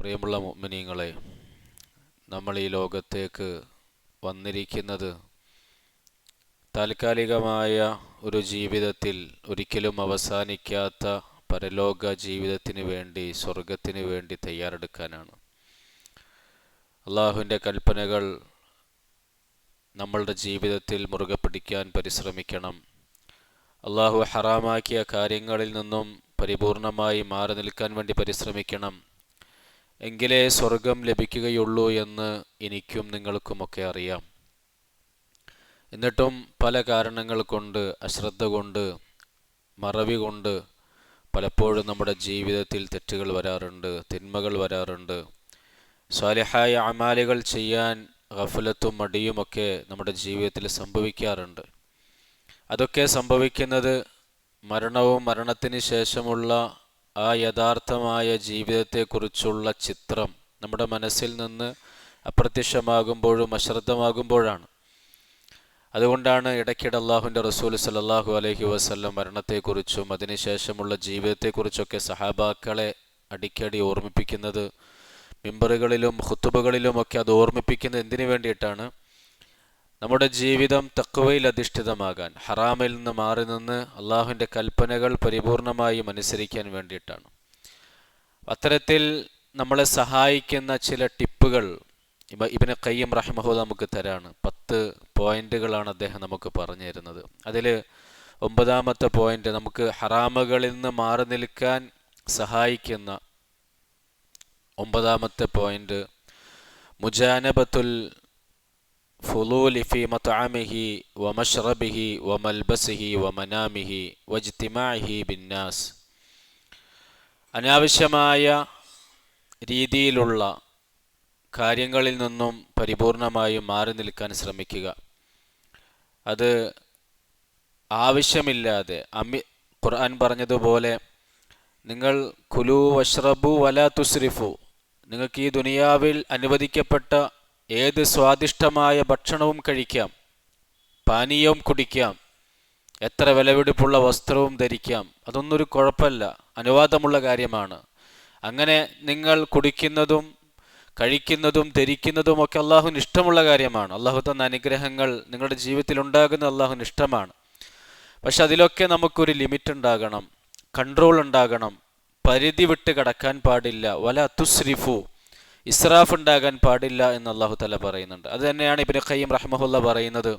പ്രിയമുള്ള മുഅ്മിനീങ്ങളെ നമ്മൾ ഈ ലോകത്തേക്ക് വന്നിരിക്കുന്നത് താൽക്കാലികമായ ഒരു ജീവിതത്തിൽ ഒരിക്കലും അവസാനിക്കാത്ത പരലോക ജീവിതത്തിന് വേണ്ടി സ്വർഗത്തിന് വേണ്ടി തയ്യാറെടുക്കാനാണ്. അള്ളാഹുവിന്റെ കൽപ്പനകൾ നമ്മളുടെ ജീവിതത്തിൽ മുറുകെ പിടിക്കാൻ പരിശ്രമിക്കണം. അള്ളാഹു ഹറാമാക്കിയ കാര്യങ്ങളിൽ നിന്നും പരിപൂർണമായി മാറി നിൽക്കാൻ വേണ്ടി പരിശ്രമിക്കണം. എങ്കിലേ സ്വർഗം ലഭിക്കുകയുള്ളൂ എന്ന് എനിക്കും നിങ്ങൾക്കുമൊക്കെ അറിയാം. എന്നിട്ടും പല കാരണങ്ങൾ കൊണ്ട് അശ്രദ്ധ കൊണ്ട് മറവി കൊണ്ട് പലപ്പോഴും നമ്മുടെ ജീവിതത്തിൽ തെറ്റുകൾ വരാറുണ്ട് തിന്മകൾ വരാറുണ്ട്. സ്വാലിഹായ അമാലികൾ ചെയ്യാൻ ഗഫലത്തും മടിയുമൊക്കെ നമ്മുടെ ജീവിതത്തിൽ സംഭവിക്കാറുണ്ട്. അതൊക്കെ സംഭവിക്കുന്നത് മരണവും മരണത്തിന് ശേഷമുള്ള ആ യഥാർത്ഥമായ ജീവിതത്തെക്കുറിച്ചുള്ള ചിത്രം നമ്മുടെ മനസ്സിൽ നിന്ന് അപ്രത്യക്ഷമാകുമ്പോഴും അശ്രദ്ധമാകുമ്പോഴാണ്. അതുകൊണ്ടാണ് ഇടയ്ക്കിടെ അള്ളാഹുവിന്റെ റസൂൽ സല്ലാഹു അലഹി വസ്ല്ലം മരണത്തെക്കുറിച്ചും അതിനുശേഷമുള്ള ജീവിതത്തെക്കുറിച്ചൊക്കെ സഹാബാക്കളെ അടിക്കടി ഓർമ്മിപ്പിക്കുന്നത് മിമ്പറുകളിലും ഹുത്തുബകളിലുമൊക്കെ അത് ഓർമ്മിപ്പിക്കുന്നത് എന്തിനു വേണ്ടിയിട്ടാണ്? നമ്മുടെ ജീവിതം തക്കുവയിൽ അധിഷ്ഠിതമാകാൻ ഹറാമിൽ നിന്ന് മാറി നിന്ന് അള്ളാഹുവിന്റെ കൽപ്പനകൾ പരിപൂർണമായും അനുസരിക്കാൻ വേണ്ടിയിട്ടാണ്. അത്തരത്തിൽ നമ്മളെ സഹായിക്കുന്ന ചില ടിപ്പുകൾ ഇബ ഇബിന് കയ്യം റഹിമഹു നമുക്ക് തരാണ്. പത്ത് പോയിന്റുകളാണ് അദ്ദേഹം നമുക്ക് പറഞ്ഞു തരുന്നത്. അതിൽ ഒമ്പതാമത്തെ പോയിന്റ് നമുക്ക് ഹറാമുകളിൽ നിന്ന് മാറി നിൽക്കാൻ സഹായിക്കുന്ന ഒമ്പതാമത്തെ പോയിന്റ് മുജാനബത്തുൽ ഫുലൂലി ഫി മത്അമിഹി വമഷ്റബിഹി വമൽബസിഹി വമനാമിഹി വജ്തിമാഇഹി ബിന്നാസ്. അനാവശ്യമായ രീതിയിലുള്ള കാര്യങ്ങളിൽ നിന്നും പരിപൂർണമായും മാറി നിൽക്കാൻ ശ്രമിക്കുക. അത് ആവശ്യമില്ലാതെ അമി ഖുർആൻ പറഞ്ഞതുപോലെ നിങ്ങൾ കുലു വഷ്റബു വല തുസ്രിഫു. നിങ്ങൾക്ക് ഈ ദുനിയാവിൽ അനുവദിക്കപ്പെട്ട ഏത് സ്വാദിഷ്ടമായ ഭക്ഷണവും കഴിക്കാം. പാനീയവും കുടിക്കാം. എത്ര വിലപിടിപ്പുള്ള വസ്ത്രവും ധരിക്കാം. അതൊന്നൊരു കുഴപ്പമില്ല. അനുവാദമുള്ള കാര്യമാണ്. അങ്ങനെ നിങ്ങൾ കുടിക്കുന്നതും കഴിക്കുന്നതും ധരിക്കുന്നതും ഒക്കെ അള്ളാഹുവിന് ഇഷ്ടമുള്ള കാര്യമാണ്. അള്ളാഹു തന്ന അനുഗ്രഹങ്ങൾ നിങ്ങളുടെ ജീവിതത്തിൽ ഉണ്ടാകുന്ന അള്ളാഹുവിന് ഇഷ്ടമാണ്. പക്ഷെ അതിലൊക്കെ നമുക്കൊരു ലിമിറ്റ് ഉണ്ടാകണം. കൺട്രോൾ ഉണ്ടാകണം. പരിധി വിട്ട് കടക്കാൻ പാടില്ല. വല തുസ്രിഫു. ഇസ്രാഫ് ഉണ്ടാകാൻ പാടില്ല എന്ന് അള്ളാഹു തല പറയുന്നുണ്ട്. അത് തന്നെയാണ് ഇബിന് ഖയ്യം റഹ്മഹുല്ല പറയുന്നത്.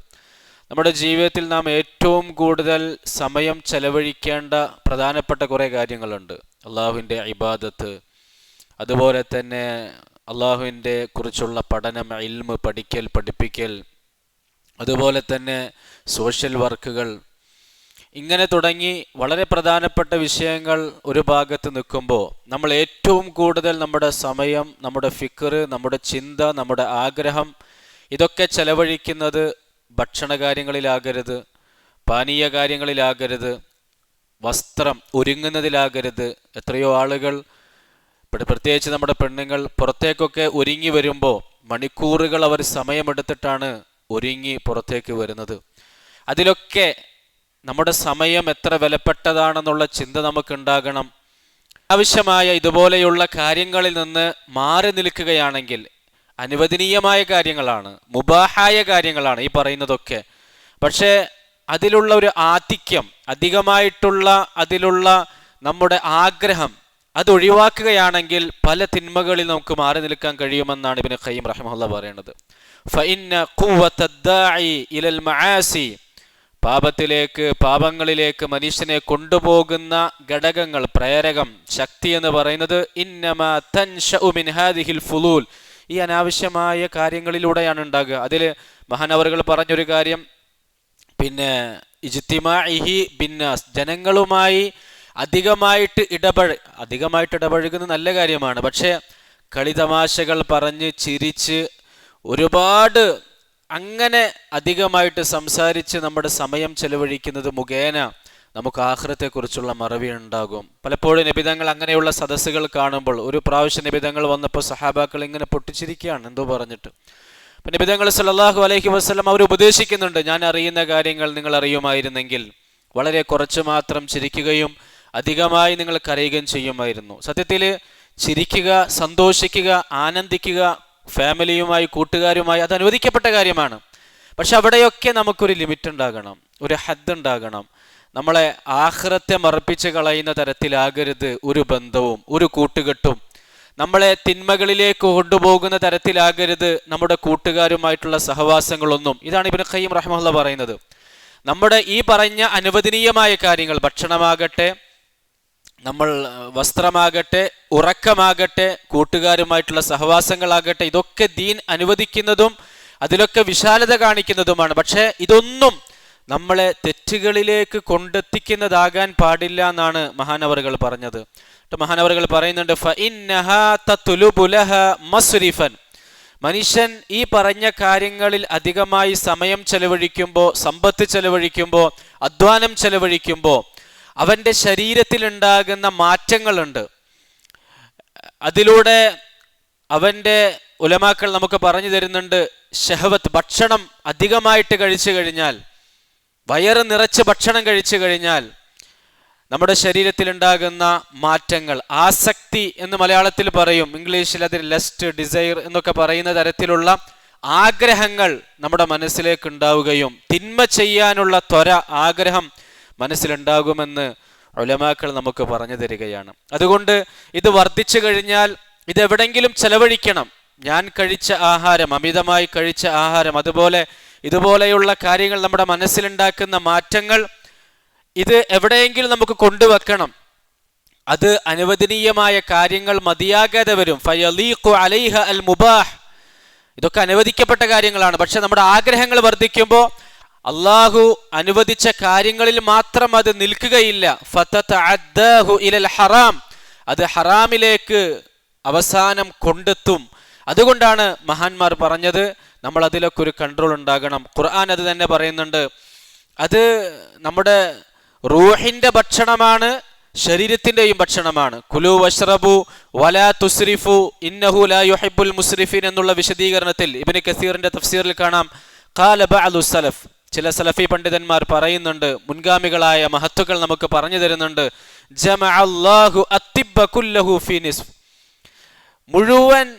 നമ്മുടെ ജീവിതത്തിൽ നാം ഏറ്റവും കൂടുതൽ സമയം ചെലവഴിക്കേണ്ട പ്രധാനപ്പെട്ട കുറേ കാര്യങ്ങളുണ്ട്. അള്ളാഹുവിന്റെ ഇബാദത്ത് അതുപോലെ തന്നെ അള്ളാഹുവിന്റെ കുറിച്ചുള്ള പഠനം ഇൽമ് പഠിക്കൽ പഠിപ്പിക്കൽ അതുപോലെ തന്നെ സോഷ്യൽ വർക്കുകൾ ഇങ്ങനെ തുടങ്ങി വളരെ പ്രധാനപ്പെട്ട വിഷയങ്ങൾ ഒരു ഭാഗത്ത് നിൽക്കുമ്പോൾ നമ്മൾ ഏറ്റവും കൂടുതൽ നമ്മുടെ സമയം നമ്മുടെ ഫിക്കർ നമ്മുടെ ചിന്ത നമ്മുടെ ആഗ്രഹം ഇതൊക്കെ ചെലവഴിക്കുന്നത് ഭക്ഷണ കാര്യങ്ങളിലാകരുത് പാനീയ കാര്യങ്ങളിലാകരുത് വസ്ത്രം ഒരുങ്ങുന്നതിലാകരുത്. എത്രയോ ആളുകൾ പ്രത്യേകിച്ച് നമ്മുടെ പെണ്ണുങ്ങൾ പുറത്തേക്കൊക്കെ ഒരുങ്ങി വരുമ്പോൾ മണിക്കൂറുകൾ അവർ സമയമെടുത്തിട്ടാണ് ഒരുങ്ങി പുറത്തേക്ക് വരുന്നത്. അതിലൊക്കെ നമ്മുടെ സമയം എത്ര വിലപ്പെട്ടതാണെന്നുള്ള ചിന്ത നമുക്കുണ്ടാകണം. ആവശ്യമായ ഇതുപോലെയുള്ള കാര്യങ്ങളിൽ നിന്ന് മാറി നിൽക്കുകയാണെങ്കിൽ അനുവദനീയമായ കാര്യങ്ങളാണ് മുബാഹായ കാര്യങ്ങളാണ് ഈ പറയുന്നതൊക്കെ. പക്ഷേ അതിലുള്ള ഒരു ആധിക്യം അധികമായിട്ടുള്ള അതിലുള്ള നമ്മുടെ ആഗ്രഹം അത് ഒഴിവാക്കുകയാണെങ്കിൽ പല തിന്മകളിൽ നമുക്ക് മാറി നിൽക്കാൻ കഴിയുമെന്നാണ് ഇബിന് ഖയ്യം റഹ്മുള്ള പറയുന്നത്. മആസി പാപത്തിലേക്ക് പാപങ്ങളിലേക്ക് മനുഷ്യനെ കൊണ്ടുപോകുന്ന ഘടകങ്ങൾ പ്രേരകം ശക്തി എന്ന് പറയുന്നത് ഫുലൂൽ. ഈ അനാവശ്യമായ കാര്യങ്ങളിലൂടെയാണ് ഉണ്ടാകുക. അതിൽ മഹാനവറുകൾ പറഞ്ഞൊരു കാര്യം പിന്നെ ഇജ്തിമാഇഹി ബിന്നാസ് ജനങ്ങളുമായി അധികമായിട്ട് ഇടപഴ അധികമായിട്ട് ഇടപഴകുന്നത് നല്ല കാര്യമാണ്. പക്ഷേ കളിതമാശകൾ പറഞ്ഞ് ചിരിച്ച് ഒരുപാട് അങ്ങനെ അധികമായിട്ട് സംസാരിച്ച് നമ്മുടെ സമയം ചെലവഴിക്കുന്നത് മുഖേന നമുക്ക് ആഹ്റത്തെക്കുറിച്ചുള്ള മറവി ഉണ്ടാകും. പലപ്പോഴും നിബിതങ്ങൾ അങ്ങനെയുള്ള സദസ്സുകൾ കാണുമ്പോൾ ഒരു പ്രാവശ്യം നിബിതങ്ങൾ വന്നപ്പോൾ സഹാബാക്കൾ ഇങ്ങനെ പൊട്ടിച്ചിരിക്കുകയാണ് എന്തോ പറഞ്ഞിട്ട്. അപ്പം നിബിതങ്ങൾ സല്ലാഹു അലൈഹി വസ്ലം അവർ ഉപദേശിക്കുന്നുണ്ട് ഞാൻ അറിയുന്ന കാര്യങ്ങൾ നിങ്ങൾ അറിയുമായിരുന്നെങ്കിൽ വളരെ കുറച്ച് മാത്രം ചിരിക്കുകയും അധികമായി നിങ്ങൾ കരയുകയും ചെയ്യുമായിരുന്നു. സത്യത്തിൽ ചിരിക്കുക സന്തോഷിക്കുക ആനന്ദിക്കുക ഫാമിലിയുമായി കൂട്ടുകാരുമായി അത് അനുവദിക്കപ്പെട്ട കാര്യമാണ്. പക്ഷെ അവിടെയൊക്കെ നമുക്കൊരു ലിമിറ്റ് ഉണ്ടാകണം ഒരു ഹദ് ഉണ്ടാകണം. നമ്മളെ ആഹ്റത്തെ മറപ്പിച്ച് കളയുന്ന തരത്തിലാകരുത് ഒരു ബന്ധവും ഒരു കൂട്ടുകെട്ടും. നമ്മളെ തിന്മകളിലേക്ക് കൊണ്ടുപോകുന്ന തരത്തിലാകരുത് നമ്മുടെ കൂട്ടുകാരുമായിട്ടുള്ള സഹവാസങ്ങളൊന്നും. ഇതാണ് ഇബിൻ ഖയ്യം റഹ്മുള്ള പറയുന്നത്. നമ്മുടെ ഈ പറഞ്ഞ അനുവദനീയമായ കാര്യങ്ങൾ ഭക്ഷണമാകട്ടെ നമ്മൾ വസ്ത്രമാകട്ടെ ഉറക്കമാകട്ടെ കൂട്ടുകാരുമായിട്ടുള്ള സഹവാസങ്ങളാകട്ടെ ഇതൊക്കെ ദീൻ അനുവദിക്കുന്നതും അതിലൊക്കെ വിശാലത കാണിക്കുന്നതുമാണ്. പക്ഷേ ഇതൊന്നും നമ്മളെ തെറ്റുകളിലേക്ക് കൊണ്ടെത്തിക്കുന്നതാകാൻ പാടില്ല എന്നാണ് മഹാനവറുകൾ പറഞ്ഞത്. മഹാനവറുകൾ പറയുന്നുണ്ട് മനുഷ്യൻ ഈ പറഞ്ഞ കാര്യങ്ങളിൽ അധികമായി സമയം ചെലവഴിക്കുമ്പോൾ സമ്പത്ത് ചെലവഴിക്കുമ്പോൾ അധ്വാനം ചെലവഴിക്കുമ്പോൾ അവന്റെ ശരീരത്തിലുണ്ടാകുന്ന മാറ്റങ്ങളുണ്ട്. അതിലൂടെ അവന്റെ ഉലമാക്കൾ നമുക്ക് പറഞ്ഞു തരുന്നുണ്ട് ഷെഹവത്ത് ഭക്ഷണം അധികമായിട്ട് കഴിച്ചു കഴിഞ്ഞാൽ വയറ് നിറച്ച് ഭക്ഷണം കഴിച്ചു കഴിഞ്ഞാൽ നമ്മുടെ ശരീരത്തിലുണ്ടാകുന്ന മാറ്റങ്ങൾ ആസക്തി എന്ന് മലയാളത്തിൽ പറയും. ഇംഗ്ലീഷിൽ അതിൽ ലെസ്റ്റ് ഡിസൈർ എന്നൊക്കെ പറയുന്ന തരത്തിലുള്ള ആഗ്രഹങ്ങൾ നമ്മുടെ മനസ്സിലേക്ക് ഉണ്ടാവുകയും തിന്മ ചെയ്യാനുള്ള ത്വര ആഗ്രഹം മനസ്സിലുണ്ടാകുമെന്ന് ഒലമാക്കൾ നമുക്ക് പറഞ്ഞു തരികയാണ്. അതുകൊണ്ട് ഇത് വർദ്ധിച്ചു കഴിഞ്ഞാൽ ഇത് എവിടെങ്കിലും ചെലവഴിക്കണം. ഞാൻ കഴിച്ച ആഹാരം അമിതമായി കഴിച്ച ആഹാരം അതുപോലെ ഇതുപോലെയുള്ള കാര്യങ്ങൾ നമ്മുടെ മനസ്സിലുണ്ടാക്കുന്ന മാറ്റങ്ങൾ ഇത് എവിടെയെങ്കിലും നമുക്ക് കൊണ്ടുവെക്കണം. അത് അനുവദനീയമായ കാര്യങ്ങൾ മതിയാകാതെ വരും. അലൈഹ അൽ മുബാഹ്. ഇതൊക്കെ അനുവദിക്കപ്പെട്ട കാര്യങ്ങളാണ്. പക്ഷെ നമ്മുടെ ആഗ്രഹങ്ങൾ വർദ്ധിക്കുമ്പോൾ അള്ളാഹു അനുവദിച്ച കാര്യങ്ങളിൽ മാത്രം അത് നിൽക്കുകയില്ല. ഇലൽ ഹറാം. അത് ഹറാമിലേക്ക് അവസാനം കൊണ്ടെത്തും. അതുകൊണ്ടാണ് മഹാന്മാർ പറഞ്ഞത് നമ്മൾ അതിലൊക്കെ ഒരു കൺട്രോൾ ഉണ്ടാകണം. ഖുർആൻ അത് തന്നെ പറയുന്നുണ്ട്. അത് നമ്മുടെ റൂഹിന്റെ ഭക്ഷണമാണ് ശരീരത്തിന്റെയും ഭക്ഷണമാണ്. കുലു വഷ്റബു വലാ തുസ്രിഫു ഇന്നഹു ലാ യുഹിബ്ബുൽ മുസ്രിഫിൻ എന്നുള്ള വിശദീകരണത്തിൽ ഇബിന് കസീറിന്റെ തഫ്സീറിൽ കാണാം. കാലബ അലുസലഫ് സലഫ്. ചില സലഫി പണ്ഡിതന്മാർ പറയുന്നുണ്ട് മുൻഗാമികളായ മഹത്തുക്കൾ നമുക്ക് പറഞ്ഞു തരുന്നുണ്ട് മുഴുവൻ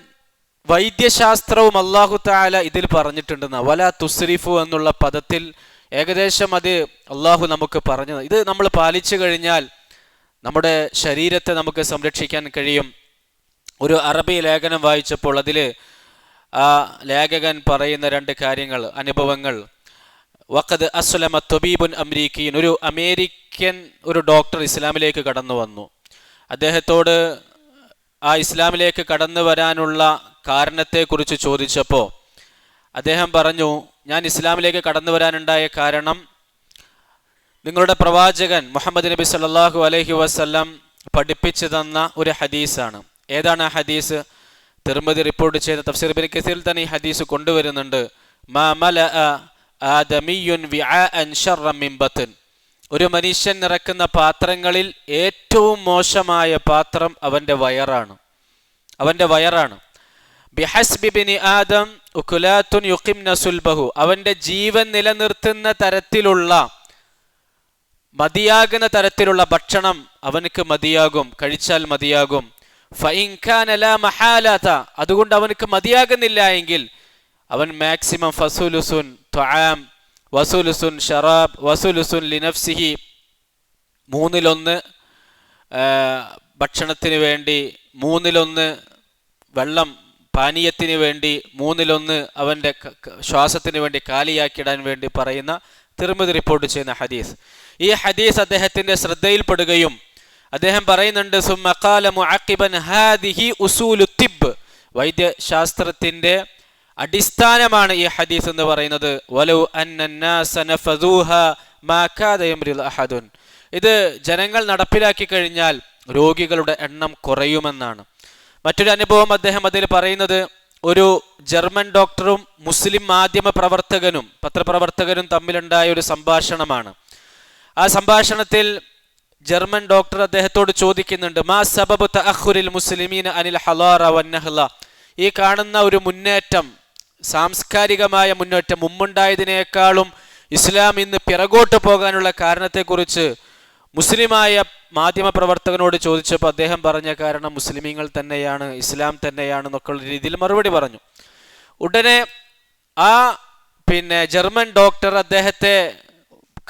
വൈദ്യശാസ്ത്രവും അള്ളാഹു താല ഇതിൽ പറഞ്ഞിട്ടുണ്ടെന്ന്. വല തുസ്രിഫു എന്നുള്ള പദത്തിൽ ഏകദേശം അത് അള്ളാഹു നമുക്ക് പറഞ്ഞു ഇത് നമ്മൾ പാലിച്ചു കഴിഞ്ഞാൽ നമ്മുടെ ശരീരത്തെ നമുക്ക് സംരക്ഷിക്കാൻ കഴിയും. ഒരു അറബി ലേഖനം വായിച്ചപ്പോൾ അതിൽ ആ ലേഖകൻ പറയുന്ന രണ്ട് കാര്യങ്ങൾ അനുഭവങ്ങൾ. വഖദ് അസ്ലമ തൊബീബുൻ അമരീക്കീൻ ഒരു അമേരിക്കൻ ഒരു ഡോക്ടർ ഇസ്ലാമിലേക്ക് കടന്നു വന്നു. അദ്ദേഹത്തോട് ആ ഇസ്ലാമിലേക്ക് കടന്നു വരാനുള്ള കാരണത്തെക്കുറിച്ച് ചോദിച്ചപ്പോൾ അദ്ദേഹം പറഞ്ഞു ഞാൻ ഇസ്ലാമിലേക്ക് കടന്നു വരാനുണ്ടായ കാരണം നിങ്ങളുടെ പ്രവാചകൻ മുഹമ്മദ് നബി സല്ലാഹു അലഹി വസ്ല്ലാം പഠിപ്പിച്ചു തന്ന ഒരു ഹദീസാണ്. ഏതാണ് ആ ഹദീസ്? തിരുമതി റിപ്പോർട്ട് ചെയ്ത തഫ്സീർ ബിൻ കസീൽ തന്നെ ഈ ഹദീസ് കൊണ്ടുവരുന്നുണ്ട്. ഒരു മനുഷ്യൻ നിറക്കുന്ന പാത്രങ്ങളിൽ ഏറ്റവും മോശമായ പാത്രം അവന്റെ വയറാണ്. അവന്റെ വയറാണ്. ബിഹസ്ബിബിനി ആദം ഉക്കുലാത്തുൻ യുക്കിം നസുൽബഹു അവന്റെ ജീവൻ നിലനിർത്തുന്ന തരത്തിലുള്ള മതിയാകുന്ന തരത്തിലുള്ള ഭക്ഷണം അവനക്ക് മതിയാകും. കഴിച്ചാൽ മതിയാകും. ഫൈൻഖാനല മഹാലാത്ത. അതുകൊണ്ട് അവനക്ക് മതിയാകുന്നില്ല എങ്കിൽ അവൻ മാക്സിമം ഫസുലുസുൻ ത്വാം വസുലുസുൻ ഷറാബ് വസുലുസുൻ ലിനഫ്സിഹി. മൂന്നിലൊന്ന് ഭക്ഷണത്തിന് വേണ്ടി മൂന്നിലൊന്ന് വെള്ളം പാനീയത്തിന് വേണ്ടി മൂന്നിലൊന്ന് അവന്റെ ശ്വാസത്തിന് വേണ്ടി കാലിയാക്കിയിടാൻ വേണ്ടി പറയുന്ന തിരുമതി റിപ്പോർട്ട് ചെയ്യുന്ന ഹദീസ്. ഈ ഹദീസ് അദ്ദേഹത്തിന്റെ ശ്രദ്ധയിൽപ്പെടുകയും അദ്ദേഹം പറയുന്നുണ്ട് വൈദ്യശാസ്ത്രത്തിന്റെ അടിസ്ഥാനമാണ് ഈ ഹദീസ് എന്ന് പറയുന്നത്. ഇത് ജനങ്ങൾ നടപ്പിലാക്കി കഴിഞ്ഞാൽ രോഗികളുടെ എണ്ണം കുറയുമെന്നാണ്. മറ്റൊരു അനുഭവം അദ്ദേഹം അതിൽ പറയുന്നത് ഒരു ജർമ്മൻ ഡോക്ടറും മുസ്ലിം മാധ്യമ പ്രവർത്തകനും പത്രപ്രവർത്തകനും തമ്മിലുണ്ടായ ഒരു സംഭാഷണമാണ്. ആ സംഭാഷണത്തിൽ ജർമ്മൻ ഡോക്ടർ അദ്ദേഹത്തോട് ചോദിക്കുന്നുണ്ട് മാ സബബ് തഅഖുരിൽ മുസ്ലിമീൻ അനിൽ ഹലാറ വന്നഹ്ല ഈ കാണുന്ന ഒരു മുന്നേറ്റം സാംസ്കാരികമായ മുന്നേറ്റം മുമ്പുണ്ടായതിനേക്കാളും ഇസ്ലാം ഇന്ന് പിറകോട്ട് പോകാനുള്ള കാരണത്തെക്കുറിച്ച് മുസ്ലിമായ മാധ്യമ പ്രവർത്തകനോട് ചോദിച്ചപ്പോൾ അദ്ദേഹം പറഞ്ഞ കാരണം മുസ്ലിമീങ്ങൾ തന്നെയാണ് ഇസ്ലാം തന്നെയാണ് എന്നൊക്കെയുള്ള രീതിയിൽ മറുപടി പറഞ്ഞു. ഉടനെ ആ പിന്നെ ജർമ്മൻ ഡോക്ടർ അദ്ദേഹത്തെ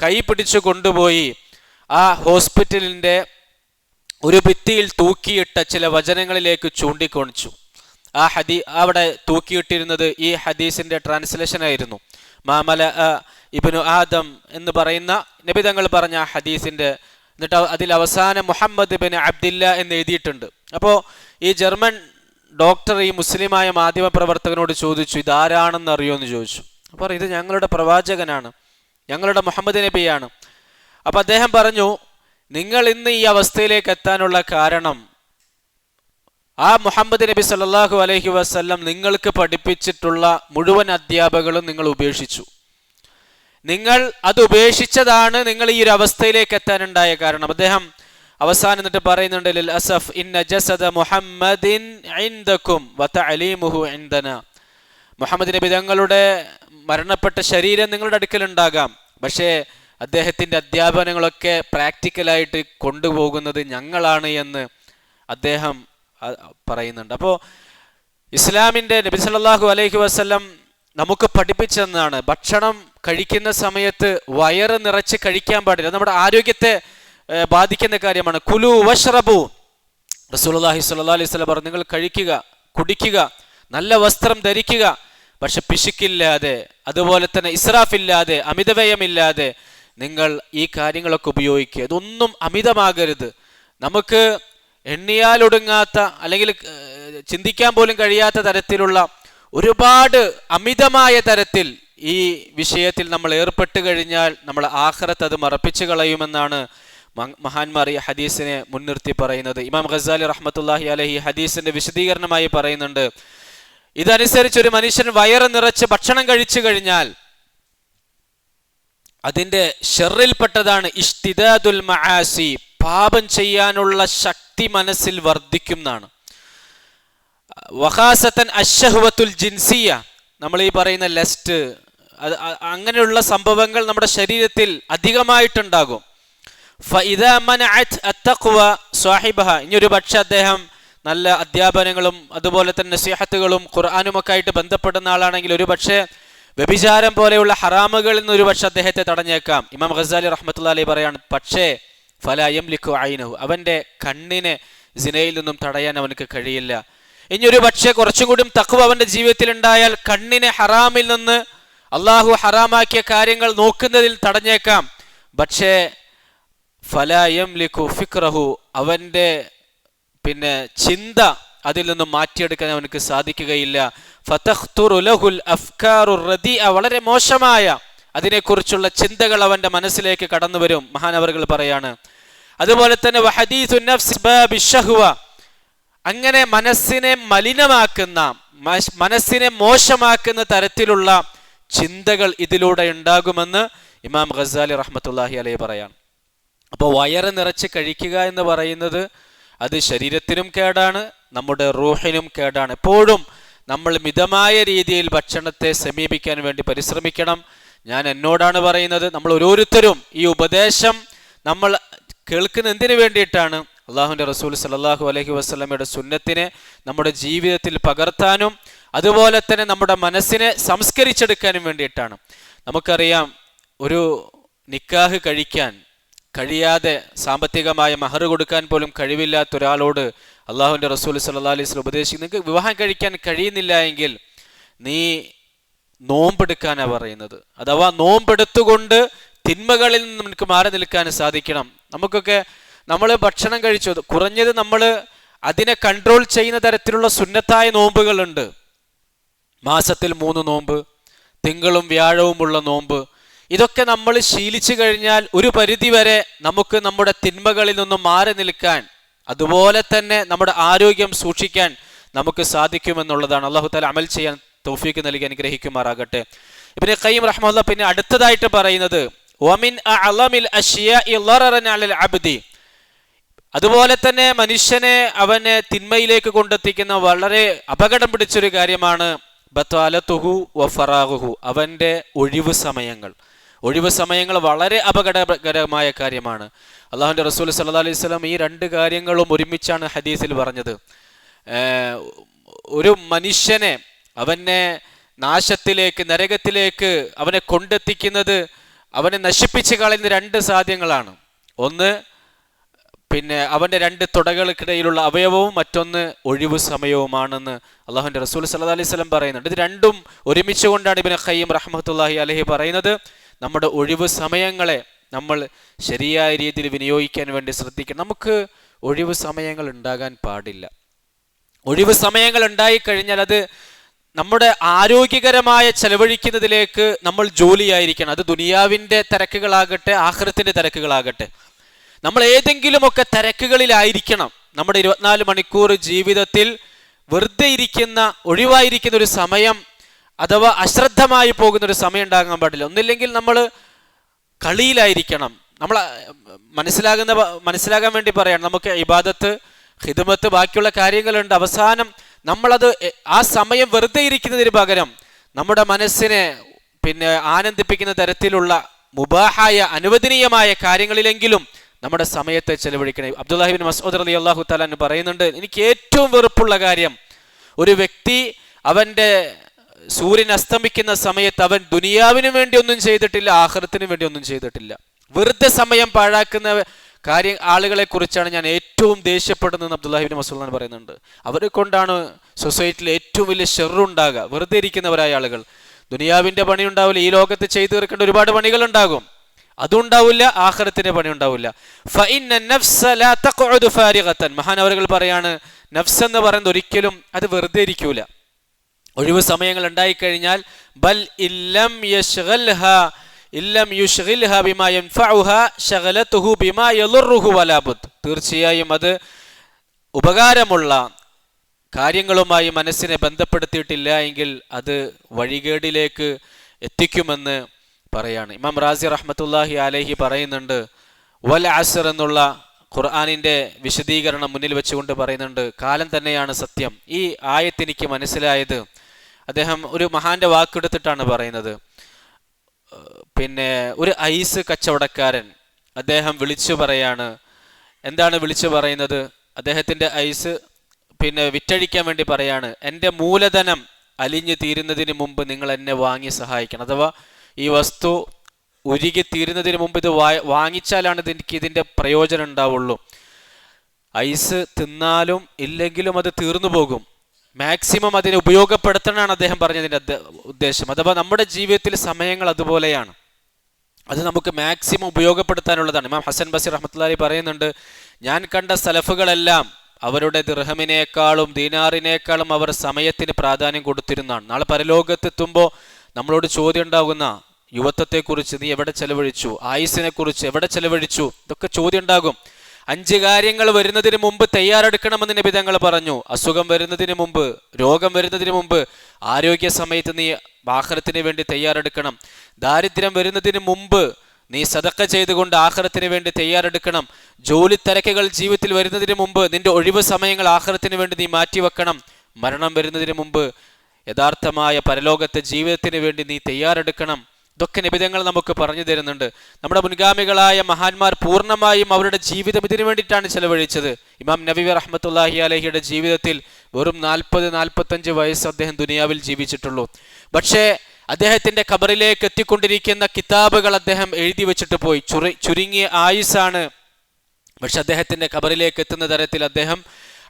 കൈ പിടിച്ചു കൊണ്ടുപോയി ആ ഹോസ്പിറ്റലിന്റെ ഒരു ഭിത്തിയിൽ തൂക്കിയിട്ട ചില വചനങ്ങളിലേക്ക് ചൂണ്ടിക്കൊണിച്ചു. ആ ഹദീ അവിടെ തൂക്കിയിട്ടിരുന്നത് ഈ ഹദീസിന്റെ ട്രാൻസ്ലേഷൻ ആയിരുന്നു. മാമല ഇബിനു ആദം എന്ന് പറയുന്ന നബിതങ്ങൾ പറഞ്ഞ ആ ഹദീസിന്റെ എന്നിട്ട് അതിൽ അവസാനം മുഹമ്മദ് ബിൻ അബ്ദില്ല എന്ന് എഴുതിയിട്ടുണ്ട്. അപ്പോൾ ഈ ജർമ്മൻ ഡോക്ടർ ഈ മുസ്ലിമായ മാധ്യമ പ്രവർത്തകനോട് ചോദിച്ചു ഇതാരാണെന്ന് അറിയോ എന്ന് ചോദിച്ചു. അപ്പോൾ ഇത് ഞങ്ങളുടെ പ്രവാചകനാണ്. ഞങ്ങളുടെ മുഹമ്മദ് നബിയാണ്. അപ്പം അദ്ദേഹം പറഞ്ഞു നിങ്ങൾ ഇന്ന് ഈ അവസ്ഥയിലേക്ക് എത്താനുള്ള കാരണം ആ മുഹമ്മദ് നബി സല്ലാഹു അലൈഹി വസ്ല്ലം നിങ്ങൾക്ക് പഠിപ്പിച്ചിട്ടുള്ള മുഴുവൻ അധ്യാപകരും നിങ്ങൾ ഉപേക്ഷിച്ചു. നിങ്ങൾ അത് ഉപേക്ഷിച്ചതാണ് നിങ്ങൾ ഈ ഒരു അവസ്ഥയിലേക്ക് എത്താനുണ്ടായ കാരണം. അദ്ദേഹം അവസാനം എന്നിട്ട് പറയുന്നുണ്ട് ലിൽ അസഫ് ഇന്ന ജസദ മുഹമ്മദിൻ മുഹമ്മദ് നബി തങ്ങളുടെ മരണപ്പെട്ട ശരീരം നിങ്ങളുടെ അടുക്കൽ അടുക്കലുണ്ടാകാം പക്ഷേ അദ്ദേഹത്തിന്റെ അധ്യാപനങ്ങളൊക്കെ പ്രാക്ടിക്കലായിട്ട് കൊണ്ടുപോകുന്നത് ഞങ്ങളാണ് എന്ന് അദ്ദേഹം പറയുന്നുണ്ട്. അപ്പോൾ ഇസ്ലാമിന്റെ നബി സല്ലാഹു അലൈഹി വസല്ലം നമുക്ക് പഠിപ്പിച്ചെന്നാണ് ഭക്ഷണം കഴിക്കുന്ന സമയത്ത് വയറ് നിറച്ച് കഴിക്കാൻ പാടില്ല. നമ്മുടെ ആരോഗ്യത്തെ ബാധിക്കുന്ന കാര്യമാണ്. കുലു വഷ്റബു. റസൂലി സ്വല്ലാ അലൈഹി വസല്ലം പറഞ്ഞു നിങ്ങൾ കഴിക്കുക കുടിക്കുക നല്ല വസ്ത്രം ധരിക്കുക. പക്ഷെ പിശുക്കില്ലാതെ അതുപോലെ തന്നെ ഇസ്രാഫില്ലാതെ അമിതവ്യയമില്ലാതെ നിങ്ങൾ ഈ കാര്യങ്ങളൊക്കെ ഉപയോഗിക്കുക. ഇതൊന്നും അമിതമാകരുത്. നമുക്ക് എണ്ണിയാലൊടുങ്ങാത്ത അല്ലെങ്കിൽ ചിന്തിക്കാൻ പോലും കഴിയാത്ത തരത്തിലുള്ള ഒരുപാട് അമിതമായ തരത്തിൽ ഈ വിഷയത്തിൽ നമ്മൾ ഏർപ്പെട്ട് കഴിഞ്ഞാൽ നമ്മൾ ആഹ്റത്ത് അത് മറപ്പിച്ചു കളയുമെന്നാണ് മഹാന്മാർ ഈ ഹദീസിനെ മുൻനിർത്തി പറയുന്നത്. ഇമാം ഖസാലി റഹ്മത്തുല്ലാഹി അലഹി ഹദീസിന്റെ വിശദീകരണമായി പറയുന്നുണ്ട്. ഇതനുസരിച്ച് ഒരു മനുഷ്യൻ വയറ് നിറച്ച് ഭക്ഷണം കഴിച്ചു കഴിഞ്ഞാൽ അതിന്റെ ഷെറിൽപ്പെട്ടതാണ് ഇഷ്തിദാദുൽ മഹാസി പാപം ചെയ്യാനുള്ള ശക്തി മനസ്സിൽ വർദ്ധിക്കും എന്നാണ് വഹാസത്തൻ അഷഹുവത്തുൽ ജിൻസിയ നമ്മൾ ഈ പറയുന്ന ലെസ്റ്റ് അത് അങ്ങനെയുള്ള സംഭവങ്ങൾ നമ്മുടെ ശരീരത്തിൽ അധികമായിട്ടുണ്ടാകും. ഇനി ഒരു പക്ഷെ അദ്ദേഹം നല്ല അധ്യാപനങ്ങളും അതുപോലെ തന്നെ സിഹത്തുകളും ഖുർആാനുമൊക്കെ ആയിട്ട് ബന്ധപ്പെടുന്ന ആളാണെങ്കിൽ ഒരു പക്ഷേ വ്യഭിചാരം പോലെയുള്ള ഹറാമുകളിൽ നിന്ന് ഒരു പക്ഷെ അദ്ദേഹത്തെ തടഞ്ഞേക്കാം. ഇമാം ഖസാലി റഹ്മത്തുള്ള അലി പറയാണ് പക്ഷേ ഫലയം ലിഖു ഐനഹു. അവന്റെ കണ്ണിനെ സിനയിൽ നിന്നും തടയാൻ അവനക്ക് കഴിയില്ല. ഇനി ഒരു പക്ഷേ കുറച്ചും കൂടി തക്കുവ അവന്റെ ജീവിതത്തിൽ ഉണ്ടായാൽ കണ്ണിനെ ഹറാമിൽ നിന്ന് അള്ളാഹു ഹറാമാക്കിയ കാര്യങ്ങൾ നോക്കുന്നതിൽ തടഞ്ഞേക്കാം. പക്ഷേ ഫലായം ലിഖു ഫിക്രഹു അവന്റെ പിന്നെ ചിന്ത അതിൽ നിന്നും മാറ്റിയെടുക്കാൻ അവനക്ക് സാധിക്കുകയില്ല. വളരെ മോശമായ അതിനെക്കുറിച്ചുള്ള ചിന്തകൾ അവന്റെ മനസ്സിലേക്ക് കടന്നു വരും മഹാനവറുകൾ പറയാണ്. അതുപോലെ തന്നെ അങ്ങനെ മനസ്സിനെ മലിനമാക്കുന്ന മനസ്സിനെ മോശമാക്കുന്ന തരത്തിലുള്ള ചിന്തകൾ ഇതിലൂടെ ഉണ്ടാകുമെന്ന് ഇമാം ഖസാലി റഹ്മത്തുല്ലാഹി അലൈ പറയാണ്. അപ്പോൾ വയറ് നിറച്ച് കഴിക്കുക എന്ന് പറയുന്നത് അത് ശരീരത്തിനും കേടാണ് നമ്മുടെ റൂഹിനും കേടാണ്. എപ്പോഴും നമ്മൾ മിതമായ രീതിയിൽ ഭക്ഷണത്തെ സമീപിക്കാൻ വേണ്ടി പരിശ്രമിക്കണം. ഞാൻ എന്നോടാണ് പറയുന്നത് നമ്മൾ ഓരോരുത്തരും ഈ ഉപദേശം നമ്മൾ കേൾക്കുന്ന എന്തിനു വേണ്ടിയിട്ടാണ് അള്ളാഹുവിന്റെ റസൂൽ സലാഹു അലഹി വസ്ലമയുടെ സുന്നത്തിനെ നമ്മുടെ ജീവിതത്തിൽ പകർത്താനും അതുപോലെ തന്നെ നമ്മുടെ മനസ്സിനെ സംസ്കരിച്ചെടുക്കാനും വേണ്ടിയിട്ടാണ്. നമുക്കറിയാം ഒരു നിക്കാഹ് കഴിക്കാൻ കഴിയാതെ സാമ്പത്തികമായ മഹർ കൊടുക്കാൻ പോലും കഴിവില്ലാത്ത ഒരാളോട് അള്ളാഹുവിന്റെ റസൂൽ സല്ലാ അലൈഹി സ്വലം ഉപദേശിക്കും. നിങ്ങൾക്ക് വിവാഹം കഴിക്കാൻ കഴിയുന്നില്ല എങ്കിൽ നീ നോമ്പെടുക്കാനാണ് പറയുന്നത്. അഥവാ നോമ്പെടുത്തുകൊണ്ട് തിന്മകളിൽ നിന്ന് നമുക്ക് മാറി നിൽക്കാൻ സാധിക്കണം. നമുക്കൊക്കെ നമ്മൾ ഭക്ഷണം കഴിച്ചത് കുറഞ്ഞത് നമ്മൾ അതിനെ കൺട്രോൾ ചെയ്യുന്ന തരത്തിലുള്ള സുന്നത്തായ നോമ്പുകളുണ്ട്. മാസത്തിൽ മൂന്ന് നോമ്പ് തിങ്കളും വ്യാഴവുമുള്ള നോമ്പ്. ഇതൊക്കെ നമ്മൾ ശീലിച്ചു കഴിഞ്ഞാൽ ഒരു പരിധി വരെ നമുക്ക് നമ്മുടെ തിന്മകളിൽ നിന്നും മാറി നിൽക്കാൻ അതുപോലെ തന്നെ നമ്മുടെ ആരോഗ്യം സൂക്ഷിക്കാൻ നമുക്ക് സാധിക്കുമെന്നുള്ളതാണ്. അള്ളാഹു താല അമൽ ചെയ്യാൻ തൗഫീക്ക് നൽകി അനുഗ്രഹിക്കുമാറാകട്ടെ. ഇപ്പം കയ്യും റഹ്മുല്ല പിന്നെ അടുത്തതായിട്ട് പറയുന്നത് വമിൻ അലമിൽ അബ്ദി അതുപോലെ തന്നെ മനുഷ്യനെ അവനെ തിന്മയിലേക്ക് കൊണ്ടെത്തിക്കുന്ന വളരെ അപകടം പിടിച്ചൊരു കാര്യമാണ് ബത്വാലത്തുഹു വ ഫറാഹുഹു അവന്റെ ഒഴിവ് സമയങ്ങൾ. ഒഴിവ് സമയങ്ങൾ വളരെ അപകടകരമായ കാര്യമാണ്. അള്ളാഹുന്റെ റസൂൽ സല്ലാ അലൈഹി സ്വലം ഈ രണ്ട് കാര്യങ്ങളും ഒരുമിച്ചാണ് ഹദീസിൽ പറഞ്ഞത്. ഒരു മനുഷ്യനെ അവനെ നാശത്തിലേക്ക് നരകത്തിലേക്ക് അവനെ കൊണ്ടെത്തിക്കുന്നത് അവനെ നശിപ്പിച്ച് കളയുന്ന രണ്ട് സാധ്യങ്ങളാണ്. ഒന്ന് പിന്നെ അവന്റെ രണ്ട് തുടകൾക്കിടയിലുള്ള അവയവവും മറ്റൊന്ന് ഒഴിവ് സമയവുമാണെന്ന് അള്ളാഹുന്റെ റസൂൽ സല്ലാ അലൈഹി സ്വലം പറയുന്നുണ്ട്. ഇത് രണ്ടും ഒരുമിച്ച് കൊണ്ടാണ് ഇബിൻ ഖയ്യം റഹ്മത്തുല്ലാഹി അലഹി പറയുന്നത്. നമ്മുടെ ഒഴിവ് സമയങ്ങളെ നമ്മൾ ശരിയായ രീതിയിൽ വിനിയോഗിക്കാൻ വേണ്ടി ശ്രദ്ധിക്കണം. നമുക്ക് ഒഴിവ് സമയങ്ങൾ ഉണ്ടാകാൻ പാടില്ല. ഒഴിവ് സമയങ്ങൾ ഉണ്ടായിക്കഴിഞ്ഞാൽ അത് നമ്മുടെ ആരോഗ്യകരമായ ചെലവഴിക്കുന്നതിലേക്ക് നമ്മൾ ജോലിയായിരിക്കണം. അത് ദുനിയാവിന്റെ തിരക്കുകളാകട്ടെ ആഹൃത്തിന്റെ തിരക്കുകളാകട്ടെ. നമ്മൾ ഏതെങ്കിലുമൊക്കെ തിരക്കുകളിലായിരിക്കണം. നമ്മുടെ ഇരുപത്തിനാല് മണിക്കൂർ ജീവിതത്തിൽ വെറുതെ ഇരിക്കുന്ന ഒഴിവായിരിക്കുന്ന ഒരു സമയം അഥവാ അശ്രദ്ധമായി പോകുന്ന ഒരു സമയം ഉണ്ടാകാൻ പാടില്ല. ഒന്നില്ലെങ്കിൽ നമ്മൾ കളിയിലായിരിക്കണം. നമ്മൾ മനസ്സിലാകുന്ന മനസ്സിലാകാൻ വേണ്ടി പറയാണ്. നമുക്ക് ഇബാദത്ത് ഹിദമത്ത് ബാക്കിയുള്ള കാര്യങ്ങളുണ്ട്. അവസാനം നമ്മളത് ആ സമയം വെറുതെ ഇരിക്കുന്നതിന് പകരം നമ്മുടെ മനസ്സിനെ പിന്നെ ആനന്ദിപ്പിക്കുന്ന തരത്തിലുള്ള മുബാഹായ അനുവദനീയമായ കാര്യങ്ങളിലെങ്കിലും നമ്മുടെ സമയത്തെ ചെലവഴിക്കണേ. അബ്ദുല്ലാഹിബിൻ മസൂദ് അലി അള്ളാഹു താലാൻ പറയുന്നുണ്ട് എനിക്ക് ഏറ്റവും വെറുപ്പുള്ള കാര്യം ഒരു വ്യക്തി അവന്റെ സൂര്യൻ അസ്തമിക്കുന്ന സമയത്ത് അവൻ ദുനിയാവിനു വേണ്ടി ഒന്നും ചെയ്തിട്ടില്ല ആഹൃത്തിനു വേണ്ടി ഒന്നും ചെയ്തിട്ടില്ല. വെറുതെ സമയം പാഴാക്കുന്ന കാര്യ ആളുകളെ കുറിച്ചാണ് ഞാൻ ഏറ്റവും ദേഷ്യപ്പെടുന്നതെന്ന് അബ്ദുല്ലാഹിബിൻ മസൂദാൻ പറയുന്നുണ്ട്. അവരെ കൊണ്ടാണ് സൊസൈറ്റിയിൽ ഏറ്റവും വലിയ ഷെറുണ്ടാകുക. വെറുതെ ഇരിക്കുന്നവരായ ആളുകൾ. ദുനിയാവിന്റെ പണി ഉണ്ടാവില്ല. ഈ ലോകത്ത് ചെയ്തു തീർക്കേണ്ട ഒരുപാട് പണികൾ ഉണ്ടാകും അതും ഉണ്ടാവില്ല. ആഹ്റത്തിന്റെ പണി ഉണ്ടാവില്ല മഹാനവറുകൾ പറയാണ് നഫ്സ് എന്ന് പറയുന്നത് ഒരിക്കലും അത് വെറുതെ ഇരിക്കൂല. ഒഴിവ് സമയങ്ങൾ ഉണ്ടായിക്കഴിഞ്ഞാൽ ബൽ ഇല്ലം ഇല്ലം ബിമാ ശഗലതുഹു ബിമാ യളുറുഹു വലാബുദ് തീർച്ചയായും അത് ഉപകാരമുള്ള കാര്യങ്ങളുമായി മനസ്സിനെ ബന്ധപ്പെടുത്തിയിട്ടില്ല എങ്കിൽ അത് വഴികേടിലേക്ക് എത്തിക്കുമെന്ന് പറയാണ്. ഇമാം റാസി റഹ്മത്തുല്ലാഹി അലഹി പറയുന്നുണ്ട് വൽ അസർ എന്നുള്ള ഖുർആാനിന്റെ വിശദീകരണം മുന്നിൽ വെച്ചുകൊണ്ട് പറയുന്നുണ്ട് കാലം തന്നെയാണ് സത്യം. ഈ ആയത്തെനിക്ക് മനസ്സിലായത്. അദ്ദേഹം ഒരു മഹാന്റെ വാക്കെടുത്തിട്ടാണ് പറയുന്നത്. പിന്നെ ഒരു ഐസ് കച്ചവടക്കാരൻ അദ്ദേഹം വിളിച്ചു പറയാണ്. എന്താണ് വിളിച്ചു പറയുന്നത്? അദ്ദേഹത്തിന്റെ ഐസ് പിന്നെ വിറ്റഴിക്കാൻ വേണ്ടി പറയാണ്. എന്റെ മൂലധനം അലിഞ്ഞു തീരുന്നതിന് മുമ്പ് നിങ്ങൾ എന്നെ വാങ്ങി സഹായിക്കണം. അഥവാ ഈ വസ്തു ഉരുകി തീരുന്നതിന് മുമ്പ് ഇത് വാങ്ങിച്ചാലാണ് എനിക്ക് ഇതിന്റെ പ്രയോജനം ഉണ്ടാവുള്ളൂ. ഐസ് തിന്നാലും ഇല്ലെങ്കിലും അത് തീർന്നു പോകും. മാക്സിമം അതിനെ ഉപയോഗപ്പെടുത്തണമെന്നാണ് അദ്ദേഹം പറഞ്ഞതിന്റെ ഉദ്ദേശം. അഥവാ നമ്മുടെ ജീവിതത്തിൽ സമയങ്ങൾ അതുപോലെയാണ്. അത് നമുക്ക് മാക്സിമം ഉപയോഗപ്പെടുത്താനുള്ളതാണ്. ഇമാം ഹസൻ ബസീർ റഹ്മത്തുള്ളി പറയുന്നുണ്ട് ഞാൻ കണ്ട സലഫുകളെല്ലാം അവരുടെ ദൃഹമിനേക്കാളും ദീനാറിനേക്കാളും അവർ സമയത്തിന് പ്രാധാന്യം കൊടുത്തിരുന്നാണ് നാളെ പരലോകത്തെത്തുമ്പോൾ നമ്മളോട് ചോദ്യം ഉണ്ടാകുന്ന യുവത്വത്തെക്കുറിച്ച് നീ എവിടെ ചെലവഴിച്ചു? ആയുസിനെ കുറിച്ച് എവിടെ ചെലവഴിച്ചു? ഇതൊക്കെ ചോദ്യം ഉണ്ടാകും അഞ്ച് കാര്യങ്ങൾ വരുന്നതിന് മുമ്പ് തയ്യാറെടുക്കണമെന്ന് തങ്ങൾ പറഞ്ഞു. അസുഖം വരുന്നതിന് മുമ്പ് രോഗം വരുന്നതിന് മുമ്പ് ആരോഗ്യ സമയത്ത് നീ ആഹാരത്തിന് വേണ്ടി തയ്യാറെടുക്കണം. ദാരിദ്ര്യം വരുന്നതിന് മുമ്പ് നീ സതക്ക ചെയ്തുകൊണ്ട് ആഹ്രത്തിന് വേണ്ടി തയ്യാറെടുക്കണം. ജോലി തിരക്കുകൾ ജീവിതത്തിൽ വരുന്നതിന് മുമ്പ് നിന്റെ ഒഴിവ് സമയങ്ങൾ ആഹ്രത്തിന് വേണ്ടി നീ മാറ്റിവെക്കണം. മരണം വരുന്നതിന് മുമ്പ് യഥാർത്ഥമായ പരലോകത്തെ ജീവിതത്തിന് വേണ്ടി നീ തയ്യാറെടുക്കണം. ഇതൊക്കെ നിബിധങ്ങൾ നമുക്ക് പറഞ്ഞു തരുന്നുണ്ട്. നമ്മുടെ മുൻഗാമികളായ മഹാന്മാർ പൂർണമായും അവരുടെ ജീവിതം ഇതിനു വേണ്ടിയിട്ടാണ് ചെലവഴിച്ചത്. ഇമാം നബി റഹ്മത്തുല്ലാഹി അലഹിയുടെ ജീവിതത്തിൽ വെറും നാൽപ്പത് നാൽപ്പത്തഞ്ച് വയസ്സ് അദ്ദേഹം ദുനിയാവിൽ ജീവിച്ചിട്ടുള്ളൂ. പക്ഷേ അദ്ദേഹത്തിന്റെ ഖബറിലേക്ക് എത്തിക്കൊണ്ടിരിക്കുന്ന കിതാബുകൾ അദ്ദേഹം എഴുതി വെച്ചിട്ട് പോയി. ചുറി ചുരുങ്ങിയ ആയുസാണ് പക്ഷെ അദ്ദേഹത്തിന്റെ ഖബറിലേക്ക് എത്തുന്ന തരത്തിൽ അദ്ദേഹം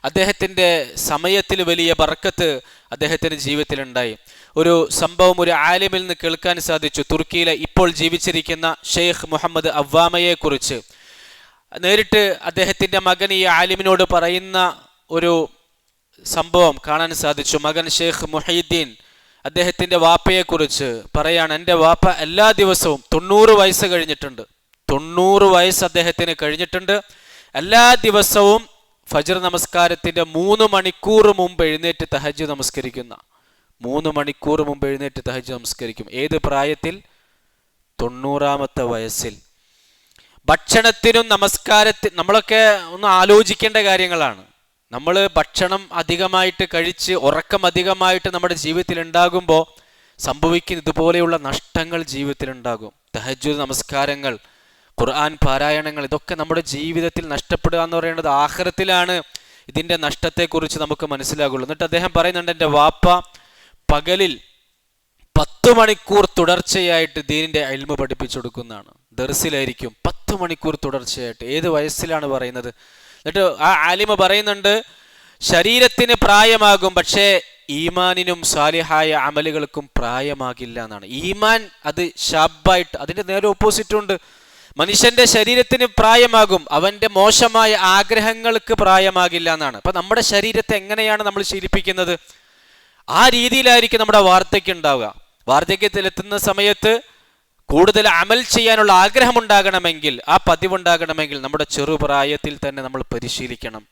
അദ്ദേഹത്തിന്റെ സമയത്തിൽ വലിയ ബർക്കത്ത് അദ്ദേഹത്തിന്റെ ജീവിതത്തിലുണ്ടായി. ഒരു സംഭവം ഒരു ആലിമിൽ നിന്ന് കേൾക്കാൻ സാധിച്ചു. തുർക്കിയിലെ ഇപ്പോൾ ജീവിച്ചിരിക്കുന്ന ഷെയ്ഖ് മുഹമ്മദ് അവ്വാമയെക്കുറിച്ച്. നേരിട്ട് അദ്ദേഹത്തിന്റെ മകൻ ഈ ആലിമിനോട് പറയുന്ന ഒരു സംഭവം കാണാൻ സാധിച്ചു. മകൻ ഷെയ്ഖ് മുഹീദ്ദീൻ അദ്ദേഹത്തിന്റെ വാപ്പയെക്കുറിച്ച് പറയാണ് എന്റെ വാപ്പ എല്ലാ ദിവസവും തൊണ്ണൂറ് വയസ്സ് കഴിഞ്ഞിട്ടുണ്ട്. തൊണ്ണൂറ് വയസ്സ് അദ്ദേഹത്തിന് കഴിഞ്ഞിട്ടുണ്ട്. എല്ലാ ദിവസവും ഫജർ നമസ്കാരത്തിന്റെ മൂന്ന് മണിക്കൂർ മുമ്പ് എഴുന്നേറ്റ് തഹജ് നമസ്കരിക്കുന്ന. മൂന്ന് മണിക്കൂർ മുമ്പ് എഴുന്നേറ്റ് തഹജ് നമസ്കരിക്കും. ഏത് പ്രായത്തിൽ? തൊണ്ണൂറാമത്തെ വയസ്സിൽ. ഭക്ഷണത്തിനും നമസ്കാരത്തിൽ നമ്മളൊക്കെ ഒന്ന് ആലോചിക്കേണ്ട കാര്യങ്ങളാണ്. നമ്മൾ ഭക്ഷണം അധികമായിട്ട് കഴിച്ച് ഉറക്കം അധികമായിട്ട് നമ്മുടെ ജീവിതത്തിൽ ഉണ്ടാകുമ്പോൾ സംഭവിക്കുന്ന ഇതുപോലെയുള്ള നഷ്ടങ്ങൾ ജീവിതത്തിൽ ഉണ്ടാകും. തഹജ്ജു നമസ്കാരങ്ങൾ ഖുർആൻ പാരായണങ്ങൾ ഇതൊക്കെ നമ്മുടെ ജീവിതത്തിൽ നഷ്ടപ്പെടുക എന്ന് പറയുന്നത് ആഹ്റത്തിലാണ്. ഇതിന്റെ നഷ്ടത്തെക്കുറിച്ച് നമുക്ക് മനസ്സിലാകുള്ളൂ. എന്നിട്ട് അദ്ദേഹം പറയുന്നുണ്ട് എന്റെ വാപ്പ പകലിൽ പത്ത് മണിക്കൂർ തുടർച്ചയായിട്ട് ദീനിന്റെ അൽമ പഠിപ്പിച്ചു കൊടുക്കുന്നതാണ്. ദർസിലായിരിക്കും പത്ത് മണിക്കൂർ തുടർച്ചയായിട്ട്. ഏത് വയസ്സിലാണ് പറയുന്നത്? എന്നിട്ട് ആ ആലിമ പറയുന്നുണ്ട് ശരീരത്തിന് പ്രായമാകും പക്ഷേ ഈമാനിനും സാലിഹായ അമലുകൾക്കും പ്രായമാകില്ല എന്നാണ്. ഈമാൻ അത് ഷാബായിട്ട് അതിന്റെ നേരെ ഓപ്പോസിറ്റ് ഉണ്ട്. മനുഷ്യന്റെ ശരീരത്തിന് പ്രായമാകും അവന്റെ മോശമായ ആഗ്രഹങ്ങൾക്ക് പ്രായമാകില്ല എന്നാണ്. അപ്പൊ നമ്മുടെ ശരീരത്തെ എങ്ങനെയാണ് നമ്മൾ ശീലിപ്പിക്കുന്നത്? ആ രീതിയിലായിരിക്കും നമ്മുടെ വാർദ്ധക്യം ഉണ്ടാവുക. വാർദ്ധക്യത്തിലെത്തുന്ന സമയത്ത് കൂടുതൽ അമൽ ചെയ്യാനുള്ള ആഗ്രഹം ഉണ്ടാകണമെങ്കിൽ ആ പതിവുണ്ടാകണമെങ്കിൽ നമ്മുടെ ചെറുപ്രായത്തിൽ തന്നെ നമ്മൾ പരിശീലിക്കണം.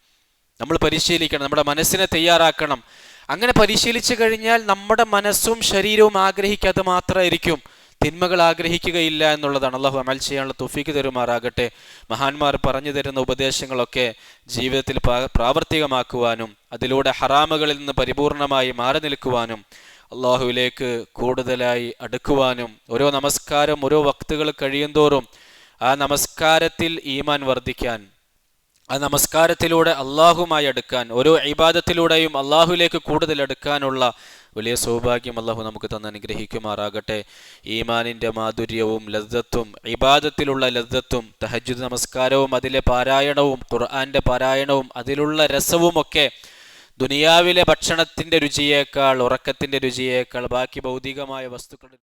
നമ്മൾ പരിശീലിക്കണം നമ്മുടെ മനസ്സിനെ തയ്യാറാക്കണം. അങ്ങനെ പരിശീലിച്ചു കഴിഞ്ഞാൽ നമ്മുടെ മനസ്സും ശരീരവും ആഗ്രഹിക്കാതെ മാത്രമായിരിക്കും. തിന്മകൾ ആഗ്രഹിക്കുകയില്ല എന്നുള്ളതാണ്. അള്ളാഹു അമൽ ചെയ്യാനുള്ള തുഫീക്ക് തരുമാറാകട്ടെ. മഹാന്മാർ പറഞ്ഞു തരുന്ന ഉപദേശങ്ങളൊക്കെ ജീവിതത്തിൽ പ്രാവർത്തികമാക്കുവാനും അതിലൂടെ ഹറാമുകളിൽ നിന്ന് പരിപൂർണമായി മാറി നിൽക്കുവാനും അള്ളാഹുവിലേക്ക് കൂടുതലായി അടുക്കുവാനും ഓരോ നമസ്കാരം ഓരോ വക്തുകൾ കഴിയുന്തോറും ആ നമസ്കാരത്തിൽ ഈമാൻ വർദ്ധിക്കാൻ ആ നമസ്കാരത്തിലൂടെ അള്ളാഹുമായി അടുക്കാൻ ഓരോ ഇബാദത്തിലൂടെയും അള്ളാഹുലേക്ക് കൂടുതൽ അടുക്കാനുള്ള വലിയ സൗഭാഗ്യം അള്ളാഹു നമുക്ക് തന്നെ അനുഗ്രഹിക്കുമാറാകട്ടെ. ഈമാനിന്റെ മാധുര്യവും ലദ്ദത്തും ഇബാദത്തിലുള്ള ലദ്ദത്തും തഹജുദ് നമസ്കാരവും അതിലെ പാരായണവും ഖുർആാന്റെ പാരായണവും അതിലുള്ള രസവുമൊക്കെ ദുനിയാവിലെ ഭക്ഷണത്തിന്റെ രുചിയേക്കാൾ ഉറക്കത്തിന്റെ രുചിയേക്കാൾ ബാക്കി ഭൗതികമായ വസ്തുക്കളുടെ